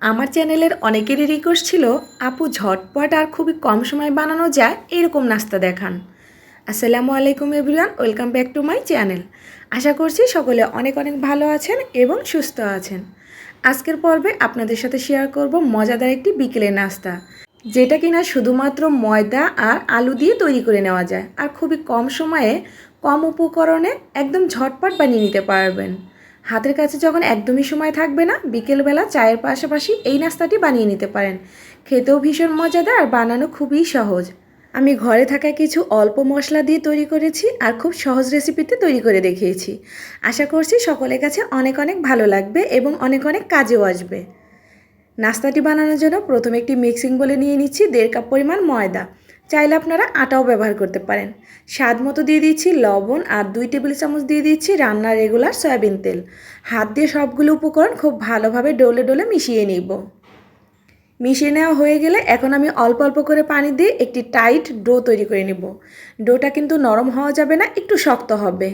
আমার চ্যানেলের অনেকেরই রিকোয়েস্ট ছিল, আপু, ঝটপট আর খুবই কম সময় বানানো যায়, এরকম নাস্তা দেখান। আসসালামু আলাইকুম everyone welcome back to my channel আশা করছি সকলে অনেক অনেক ভালো আছেন এবং সুস্থ আছেন। আজকের পর্বে আপনাদের সাথে শেয়ার করব মজাদার একটি বিকেলের নাস্তা, যেটা কিনা শুধুমাত্র ময়দা আর আলু দিয়ে তৈরি করে নেওয়া যায়, আর খুবই কম সময়ে কম উপকরণে একদম ঝটপট বানিয়ে নিতে পারবেন। হাতের কাছে যখন একদমই সময় থাকবে না, বিকেলবেলা চায়ের পাশাপাশি এই নাস্তাটি বানিয়ে নিতে পারেন। খেতেও ভীষণ মজাদার আর বানানো খুবই সহজ। আমি ঘরে থাকা কিছু অল্প মশলা দিয়ে তৈরি করেছি আর খুব সহজ রেসিপিতে তৈরি করে দেখিয়েছি। আশা করছি সকলের কাছে অনেক অনেক ভালো লাগবে এবং অনেক অনেক কাজেও আসবে। নাস্তাটি বানানোর জন্য প্রথমে একটি মিক্সিং বলে নিয়ে নিচ্ছি দেড় কাপ পরিমাণ ময়দা। চাইলে আপনারা আটাও ব্যবহার করতে পারেন। স্বাদ মতো দিয়ে দিচ্ছি লবণ আর দুই টেবিল চামচ দিয়ে দিচ্ছি রান্নার রেগুলার সয়াবিন তেল। হাত দিয়ে সবগুলো উপকরণ খুব ভালোভাবে ডলে ডলে মিশিয়ে নিব। মিশিয়ে নেওয়া হয়ে গেলে এখন আমি অল্প অল্প করে পানি দিয়ে একটি টাইট ডো তৈরি করে নেব। ডোটা কিন্তু নরম হওয়া যাবে না, একটু শক্ত হবে।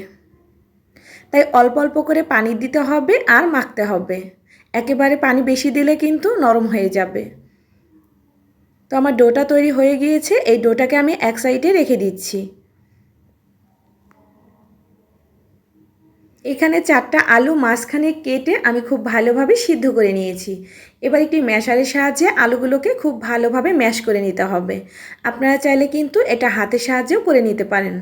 তাই অল্প অল্প করে পানি দিতে হবে আর মাখতে হবে। একেবারে পানি বেশি দিলে কিন্তু নরম হয়ে যাবে। আমার ডোটা তৈরি হয়ে গিয়েছে, এই ডোটাকে আমি এক সাইডে রেখে দিচ্ছি। এখানে চারটা আলু মাঝখানে কেটে আমি খুব ভালোভাবে সিদ্ধ করে নিয়েছি। এবার একটি ম্যাশারের সাহায্যে আলুগুলোকে খুব ভালোভাবে ম্যাশ করে নিতে হবে। আপনারা চাইলে কিন্তু এটা হাতের সাহায্যেও করে নিতে পারেন।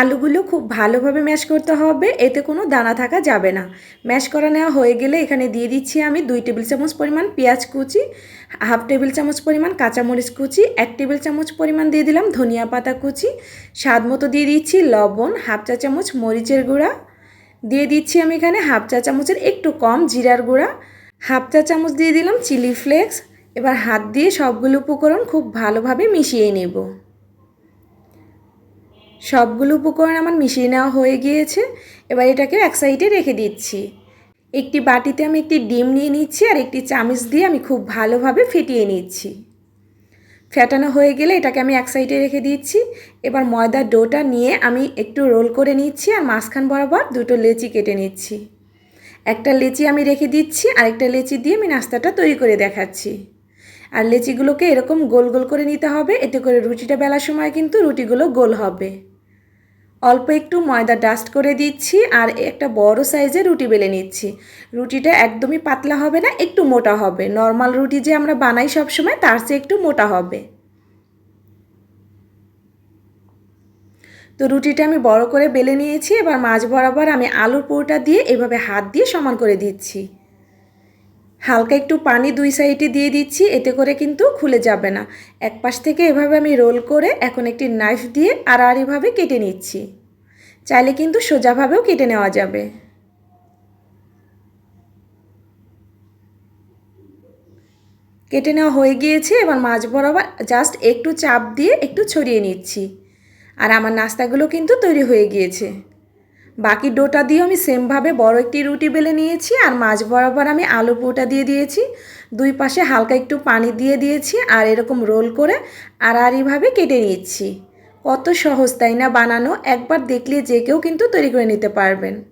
আলুগুলো খুব ভালোভাবে ম্যাশ করতে হবে, এতে কোনো দানা থাকা যাবে না। ম্যাশ করা নেওয়া হয়ে গেলে এখানে দিয়ে দিচ্ছি আমি দুই টেবিল চামচ পরিমাণ পেঁয়াজ কুচি, হাফ টেবিল চামচ পরিমাণ কাঁচামরিচ কুচি, এক টেবিল চামচ পরিমাণ দিয়ে দিলাম ধনিয়া পাতা কুচি, স্বাদ মতো দিয়ে দিচ্ছি লবণ, হাফ চা চামচ মরিচের গুঁড়া। দিয়ে দিচ্ছি আমি এখানে হাফ চা চামচের একটু কম জিরার গুঁড়া, হাফ চা চামচ দিয়ে দিলাম চিলি ফ্লেক্স, এবার হাত দিয়ে সবগুলো উপকরণ খুব ভালোভাবে মিশিয়ে নেব। সবগুলো উপকরণ আমার মিশিয়ে নেওয়া হয়ে গিয়েছে। এবার এটাকে এক সাইডে রেখে দিচ্ছি। একটি বাটিতে আমি একটি ডিম নিয়ে নিচ্ছি আর একটি চামচ দিয়ে আমি খুব ভালোভাবে ফেটিয়ে নিচ্ছি। ফেটানো হয়ে গেলে এটাকে আমি এক সাইডে রেখে দিচ্ছি। এবার ময়দার ডোটা নিয়ে আমি একটু রোল করে নিচ্ছি আর মাঝখান বরাবর দুটো লেচি কেটে নিচ্ছি। একটা লেচি আমি রেখে দিচ্ছি, আরেকটা লেচি দিয়ে আমি নাস্তাটা তৈরি করে দেখাচ্ছি। আর লেচিগুলোকে এরকম গোল গোল করে নিতে হবে, এতে করে রুটিটা বেলার সময় কিন্তু রুটিগুলো গোল হবে। অল্প একটু ময়দা ডাস্ট করে দিচ্ছি আর একটা বড় সাইজের রুটি বেলে নিচ্ছি। রুটিটা একদমই পাতলা হবে না, একটু মোটা হবে। নর্মাল রুটি যে আমরা বানাই সব সময় তার চেয়ে একটু মোটা হবে। তো রুটিটা আমি বড় করে বেলে নিয়েছি, এবার মাছ বরাবর আমি আলুর পুরোটা দিয়ে এভাবে হাত দিয়ে সমান করে দিচ্ছি। হালকা একটু পানি দুই সাইডে দিয়ে দিচ্ছি, এতে করে কিন্তু খুলে যাবে না। এক পাশ থেকে এভাবে আমি রোল করে এখন একটি নাইফ দিয়ে আড়াআড়িভাবে কেটে নিচ্ছি। চাইলে কিন্তু সোজাভাবেও কেটে নেওয়া যাবে। কেটে নেওয়া হয়ে গিয়েছে, এবার মাছ বরাবর জাস্ট একটু চাপ দিয়ে একটু ছড়িয়ে নিচ্ছি। আর আমার নাস্তাগুলো কিন্তু তৈরি হয়ে গিয়েছে। বাকি ডোটা দিয়ে আমি সেমভাবে বড় একটি রুটি বেলে নিয়েছি আর মাছ বরাবর আমি আলু পোটা দিয়ে দিয়েছি। দুই পাশে হালকা একটু পানি দিয়ে দিয়েছি আর এরকম রোল করে আড়াআড়িভাবে কেটে নিচ্ছি। কত সহজ, তাই না, বানানো? একবার দেখলে যে কেউ কিন্তু তৈরি করে নিতে পারবেন।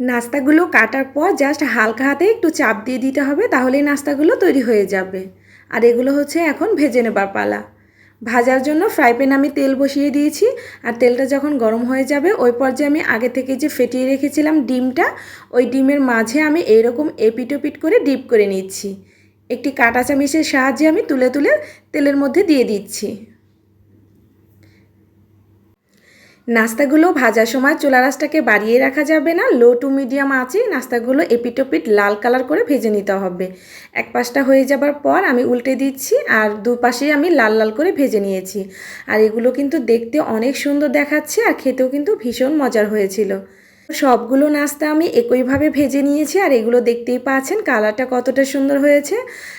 নাস্তাগুলো কাটার পর জাস্ট হালকা হাতে একটু চাপ দিয়ে দিতে হবে, তাহলেই নাস্তাগুলো তৈরি হয়ে যাবে। আর এগুলো হচ্ছে এখন ভেজে নেবার পালা। ভাজার জন্য ফ্রাই প্যান আমি তেল বসিয়ে দিয়েছি। আর তেলটা যখন গরম হয়ে যাবে, ওই পর্যায়ে আমি আগে থেকে যে ফেটিয়ে রেখেছিলাম ডিমটা, ওই ডিমের মাঝে আমি এইরকম এপিটোপিট করে ডিপ করে নিচ্ছি। একটি কাটা চামিচের সাহায্যে আমি তুলে তুলে তেলের মধ্যে দিয়ে দিচ্ছি। নাস্তাগুলো ভাজার সময় চুলা রাসটাকে বাড়িয়ে রাখা যাবে না লো টু মিডিয়াম আছে নাস্তাগুলো এপিটোপিট লাল কালার করে ভেজে নিতে হবে। এক পাশটা হয়ে যাবার পর আমি উল্টে দিচ্ছি আর দুপাশেই আমি লাল লাল করে ভেজে নিয়েছি। আর এগুলো কিন্তু দেখতে অনেক সুন্দর দেখাচ্ছে আর খেতেও কিন্তু ভীষণ মজার হয়েছিল। সবগুলো নাস্তা আমি একইভাবে ভেজে নিয়েছি আর এগুলো দেখতেই পাচ্ছেন কালারটা কতটা সুন্দর হয়েছে।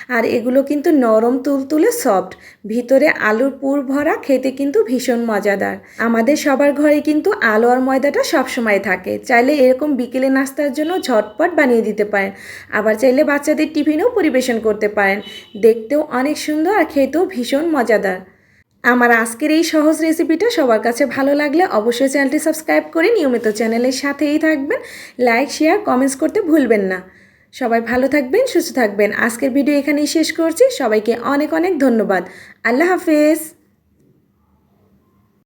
আর এগুলো কিন্তু নরম তুলতুলে সফট। ভিতরে আলুর পুর ভরা, খেতে কিন্তু ভীষণ মজাদার। আমাদের সবার ঘরে কিন্তু আলু আর ময়দাটা সবসময় থাকে। চাইলে এরকম বিকেলে নাস্তার জন্য ঝটপট বানিয়ে দিতে পারেন। আবার চাইলে বাচ্চাদের টিফিনেও পরিবেশন করতে পারেন। দেখতেও অনেক সুন্দর আর খেতেও ভীষণ মজাদার। আমার আজকের এই সহজ রেসিপিটা সবার কাছে ভালো লাগলে অবশ্যই চ্যানেলটি সাবস্ক্রাইব করে নিয়মিত চ্যানেলের সাথেই থাকবেন। লাইক শেয়ার কমেন্টস করতে ভুলবেন না। সবাই ভালো থাকবেন, সুস্থ থাকবেন। আজকের ভিডিও এখানেই শেষ করছি। সবাইকে অনেক অনেক ধন্যবাদ। আল্লাহ হাফেজ।